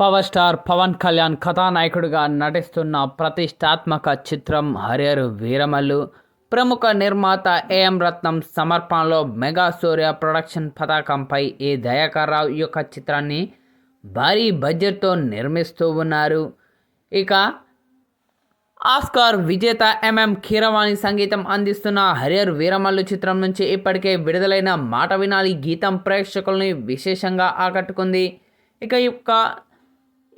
Power star Pawan Kalyan కథానాయకుడిగా నటిస్తున్న ప్రతిష్టాత్మక చిత్రం హరియరు వీరమల్లు. ప్రముఖ నిర్మాత ఏఎం రత్నం సమర్పణలో మెగా సూర్య ప్రొడక్షన్ పతాకంపై ఈ దయాకర్ రావు ఈ యొక్క చిత్రాన్ని భారీ బడ్జెట్తో నిర్మిస్తూ ఉన్నారు. ఇక ఆస్కార్ విజేత ఎంఎం కీరవాణి సంగీతం అందిస్తున్న హరియర్ వీరమల్లు చిత్రం నుంచి ఇప్పటికే విడుదలైన మాట వినాలి గీతం ప్రేక్షకుల్ని విశేషంగా ఆకట్టుకుంది. ఇక యొక్క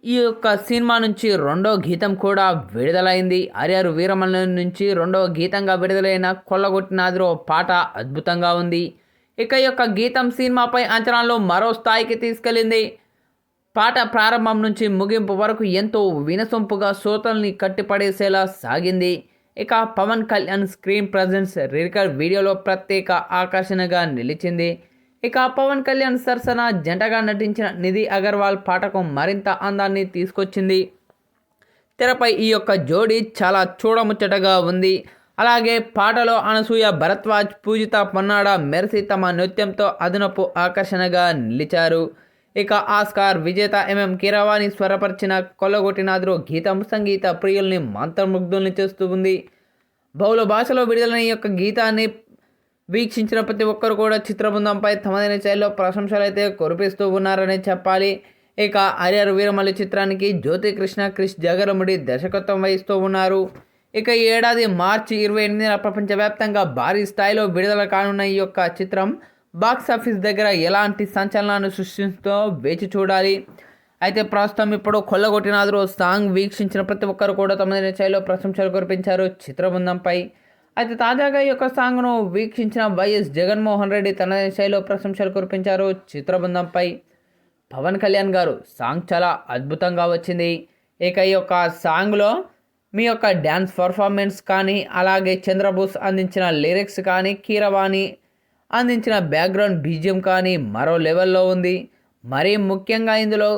ఈ యొక్క సినిమా నుంచి రెండో గీతం కూడా విడుదలైంది. అరియారు వీరమల్లు నుంచి రెండో గీతంగా విడుదలైన కొల్లగొట్టినాదిరో పాట అద్భుతంగా ఉంది. ఇక ఈ యొక్క గీతం సినిమాపై అంచనాలు మరో స్థాయికి తీసుకెళ్ళింది. పాట ప్రారంభం నుంచి ముగింపు వరకు ఎంతో వినసొంపుగా శ్రోతల్ని కట్టిపడేసేలా సాగింది. ఇక Pawan Kalyan screen presence record వీడియోలో ప్రత్యేక ఆకర్షణగా నిలిచింది. ఇక పవన్ కళ్యాణ్ సరసన జంటగా నటించిన నిధి అగర్వాల్ పాటకు మరింత అందాన్ని తీసుకొచ్చింది. తెరపై ఈ యొక్క జోడీ చాలా చూడముచ్చటగా ఉంది. అలాగే పాటలో అనసూయ భరద్వాజ్ పూజిత పన్నాడ మెర్సి తమ నృత్యంతో అదనపు ఆకర్షణగా నిలిచారు. ఇక ఆస్కార్ విజేత ఎంఎం కీరవాణి స్వరపరిచిన కొల్లగొట్టినాథుడు గీతం సంగీత ప్రియుల్ని మంత్రముగ్ధుల్ని చేస్తూ ఉంది. బహుళ భాషలో విడుదలైన ఈ యొక్క గీతాన్ని వీక్షించిన ప్రతి ఒక్కరు కూడా చిత్రబృందంపై తమదైన శైలిలో ప్రశంసలు అయితే కురిపిస్తూ ఉన్నారని చెప్పాలి. ఇక ఆర్యర్ వీరమల్లి చిత్రానికి జ్యోతి కృష్ణ క్రిష్ జగరముడి దర్శకత్వం వహిస్తూ ఉన్నారు. ఇక ఈ ఏడాది మార్చి ఇరవై ఎనిమిదిన ప్రపంచవ్యాప్తంగా భారీ స్థాయిలో విడుదల కానున్న ఈ యొక్క చిత్రం బాక్స్ ఆఫీస్ దగ్గర ఎలాంటి సంచలనాన్ని సృష్టిస్తుందో వేచి చూడాలి. అయితే ప్రస్తుతం ఇప్పుడు కొల్లగొట్టినాదురు సాంగ్ వీక్షించిన ప్రతి ఒక్కరు కూడా తమదైన శైలిలో ప్రశంసలు కురిపించారు చిత్రబృందంపై. అయితే తాజాగా ఈ యొక్క సాంగ్ను వీక్షించిన వైఎస్ జగన్మోహన్ రెడ్డి తన శైలిలో ప్రశంసలు కురిపించారు. చిత్రబృందంపై పవన్ కళ్యాణ్ గారు సాంగ్ చాలా అద్భుతంగా వచ్చింది. ఇక ఈ యొక్క సాంగ్లో మీ యొక్క డ్యాన్స్ పర్ఫార్మెన్స్ కానీ అలాగే చంద్రబోస్ అందించిన లిరిక్స్ కానీ కీరవాణి అందించిన బ్యాక్గ్రౌండ్ బీజియం కానీ మరో లెవెల్లో ఉంది. మరీ ముఖ్యంగా ఇందులో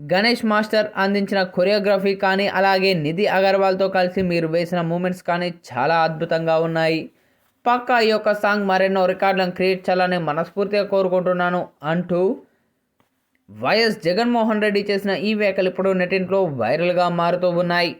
గణేష్ మాస్టర్ అందించిన కొరియోగ్రఫీ కానీ అలాగే నిధి అగర్వాల్తో కలిసి మీరు వేసిన మూమెంట్స్ కానీ చాలా అద్భుతంగా ఉన్నాయి. పక్కా ఈ యొక్క సాంగ్ మరెన్నో రికార్డులను క్రియేట్ చేయాలని మనస్ఫూర్తిగా కోరుకుంటున్నాను అంటూ వైఎస్ జగన్మోహన్ రెడ్డి చేసిన ఈ వ్యాఖ్యలు ఇప్పుడు నెటింట్లో వైరల్గా మారుతూ ఉన్నాయి.